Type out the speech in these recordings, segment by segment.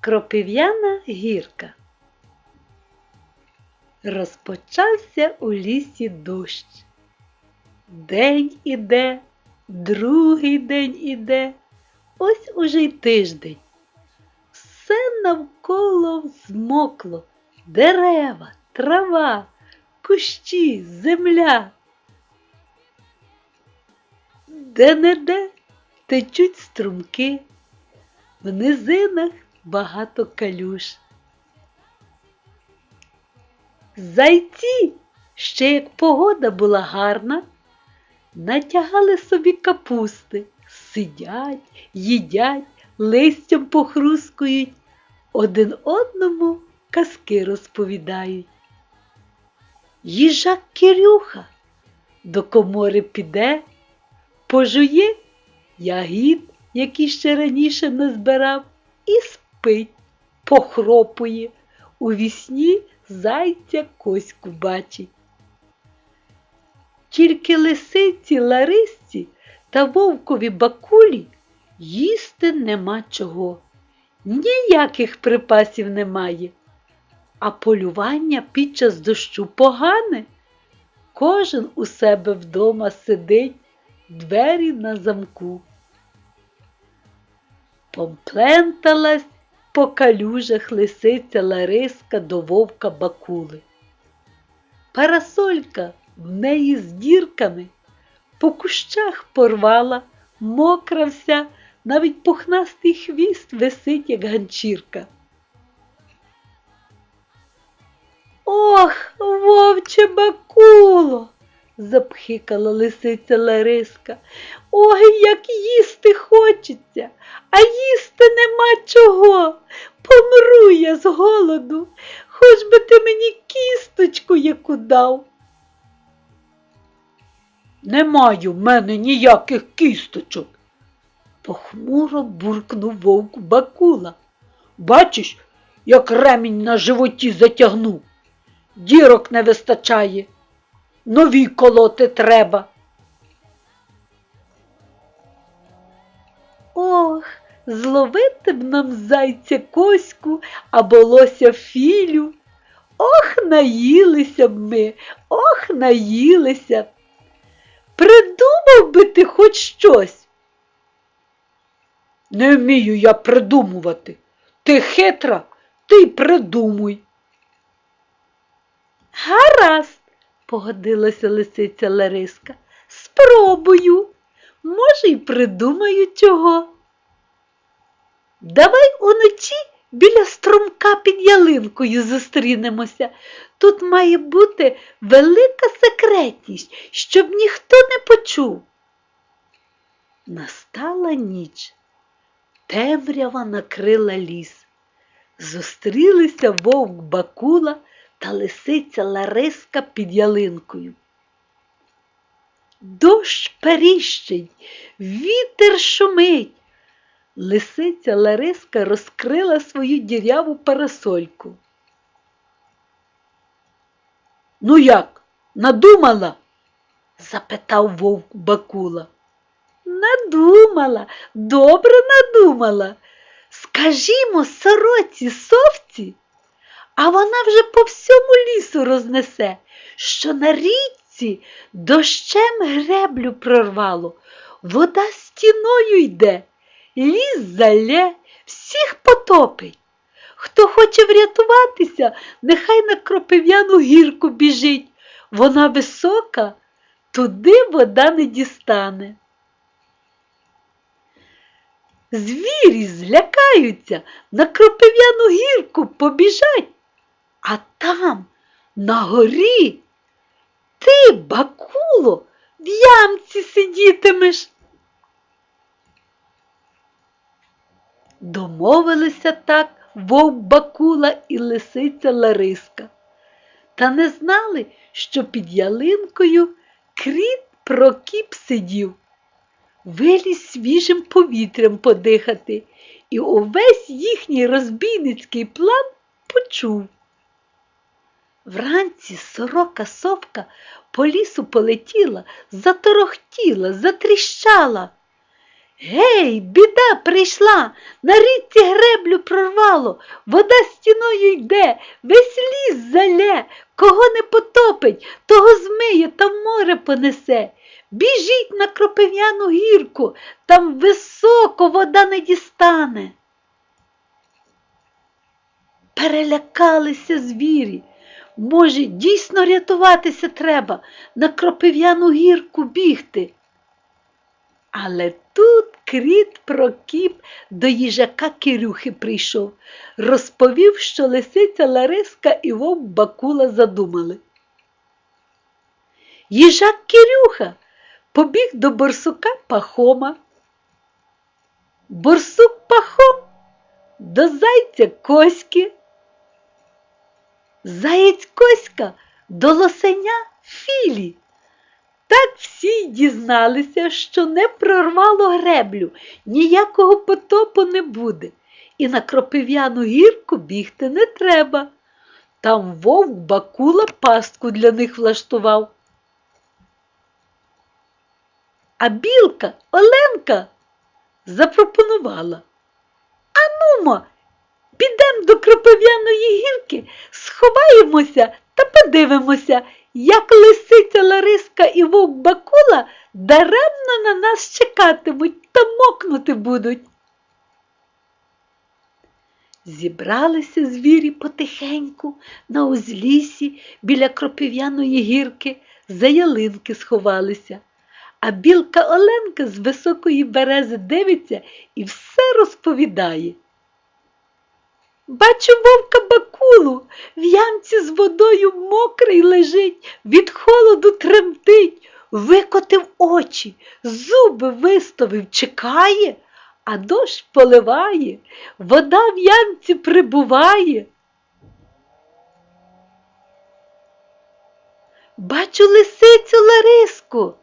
Кропив'яна гірка. Розпочався у лісі дощ. День іде, другий день іде, ось уже й тиждень. Все навколо змокло, дерева, трава, кущі, земля. Де-не-де течуть струмки, в низинах багато калюш. Зайці, ще як погода була гарна, натягали собі капусти, сидять, їдять, листям похрускують, один одному казки розповідають. Їжак Кирюха до комори піде, пожує ягід, які ще раніше не збирав, і спить, похропує, у вісні зайця коську бачить. Тільки лисиці Ларисці та вовкові бакулі їсти нема чого, ніяких припасів немає, а полювання під час дощу погане. Кожен у себе вдома сидить, двері на замку. Помпленталась по калюжах лисиця Лариска до вовка бакули. Парасолька в неї з дірками по кущах порвала, мокра вся, навіть пухнастий хвіст висить, як ганчірка. Ох, вовче бакуло, запхикала лисиця Лариска. Ой, як їсти хочеться, а їсти нема чого. Помру я з голоду, хоч би ти мені кісточку яку дав. Немає в мене ніяких кісточок, похмуро буркнув вовк Бакула. Бачиш, як ремінь на животі затягнув. Дірок не вистачає, нові колоти треба. Ох, зловити б нам зайця коську або лося філю. Ох, наїлися б ми, ох, наїлися. Придумав би ти хоч щось. Не вмію я придумувати. Ти хитра, ти придумуй. Гаразд, погодилася лисиця Лариска. Спробую. Може, й придумаю чого. Давай уночі біля струмка під ялинкою зустрінемося. Тут має бути велика секретність, щоб ніхто не почув. Настала ніч. Темрява накрила ліс. Зустрілися вовк Бакула та лисиця Лариска під ялинкою. Дощ періщить, вітер шумить. Лисиця Лариска розкрила свою діряву парасольку. Ну як, надумала? запитав вовк Бакула. Надумала, добре надумала. Скажімо, сороці совці, а вона вже по всьому лісу рознесе, що на річці дощем греблю прорвало, вода стіною йде, ліс залє, всіх потопить. Хто хоче врятуватися, нехай на кропив'яну гірку біжить. Вона висока, туди вода не дістане. Звірі злякаються, на кропив'яну гірку побіжать, а там, на горі, ти, бакуло, в ямці сидітимеш. Домовилися так вовк Бакула і лисиця Лариска. Та не знали, що під ялинкою кріт Прокіп сидів, виліз свіжим повітрям подихати, і увесь їхній розбійницький план почув. Вранці сорока совка по лісу полетіла, заторохтіла, затріщала. Гей, біда прийшла, на річці греблю прорвало, вода стіною йде, весь ліс залє, кого не потопить, того змиє та в море понесе. Біжіть на кропив'яну гірку, там високо вода не дістане. Перелякалися звірі. Може, дійсно рятуватися треба, на кропив'яну гірку бігти. Але тут кріт Прокіп до їжака Кирюхи прийшов, розповів, що лисиця Лариска і вовк Бакула задумали. Їжак Кирюха побіг до борсука Пахома. Борсук Пахом до зайця Коськи. Заєць Коська до лосеня Філі. Так всі дізналися, що не прорвало греблю, ніякого потопу не буде, і на кропив'яну гірку бігти не треба. Там вовк Бакула пастку для них влаштував. А білка Оленка запропонувала. Анумо, підемо до кропив'яної гірки, сховаємося та подивимося, як лисиця Лариска і вовк Бакула даремно на нас чекатимуть та мокнути будуть. Зібралися звірі потихеньку на узлісі біля кропив'яної гірки, за ялинки сховалися. А білка Оленка з високої берези дивиться і все розповідає. Бачу вовка бакулу, в ямці з водою мокрий лежить, від холоду тремтить, викотив очі, зуби виставив, чекає, а дощ поливає, вода в ямці прибуває. Бачу лисицю Лариску,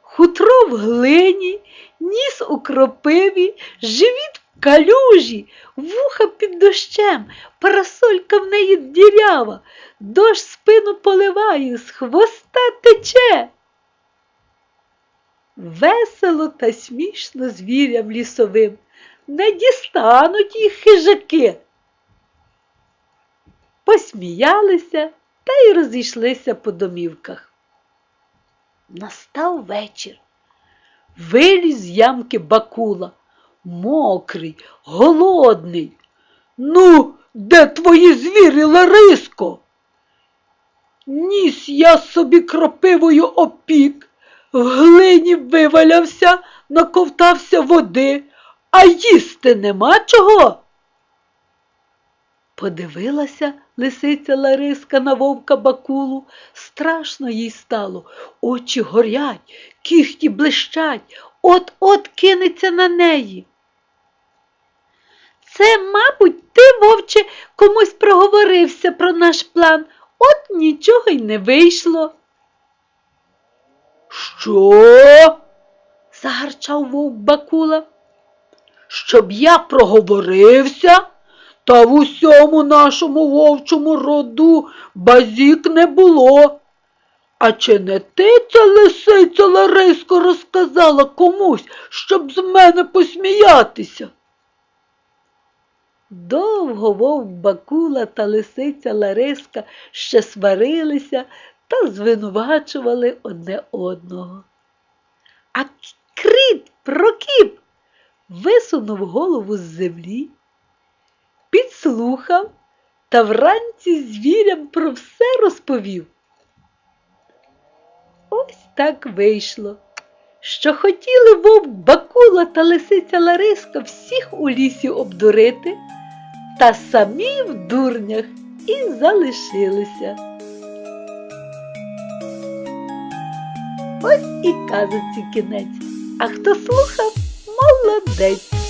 хутро в глині, ніс у кропиві, живіт калюжі, вуха під дощем, парасолька в неї дірява, дощ спину поливає, з хвоста тече. Весело та смішно звірям лісовим, не дістануть їх хижаки. Посміялися та й розійшлися по домівках. Настав вечір. Виліз з ямки бакула, мокрий, голодний. Ну, де твої звірі, Лариско? Ніс я собі кропивою опік, в глині вивалявся, наковтався води, а їсти нема чого. Подивилася лисиця Лариска на вовка Бакулу, страшно їй стало, очі горять, кіхті блищать, от-от кинеться на неї. Це, мабуть, ти, вовче, комусь проговорився про наш план, от нічого й не вийшло. Що? загарчав вовк Бакула. Щоб я проговорився? Та в усьому нашому вовчому роду базік не було. А чи не ти ця лисиця Лариско розказала комусь, щоб з мене посміятися? Довго вовк Бакула та лисиця Лариска ще сварилися та звинувачували одне одного. А кріт Прокіп висунув голову з землі, підслухав та вранці звірям про все розповів. Ось так вийшло, що хотіли вовк Бакула та лисиця Лариска всіх у лісі обдурити, та самі в дурнях і залишилися. Ось і казуці кінець. А хто слухав, молодець.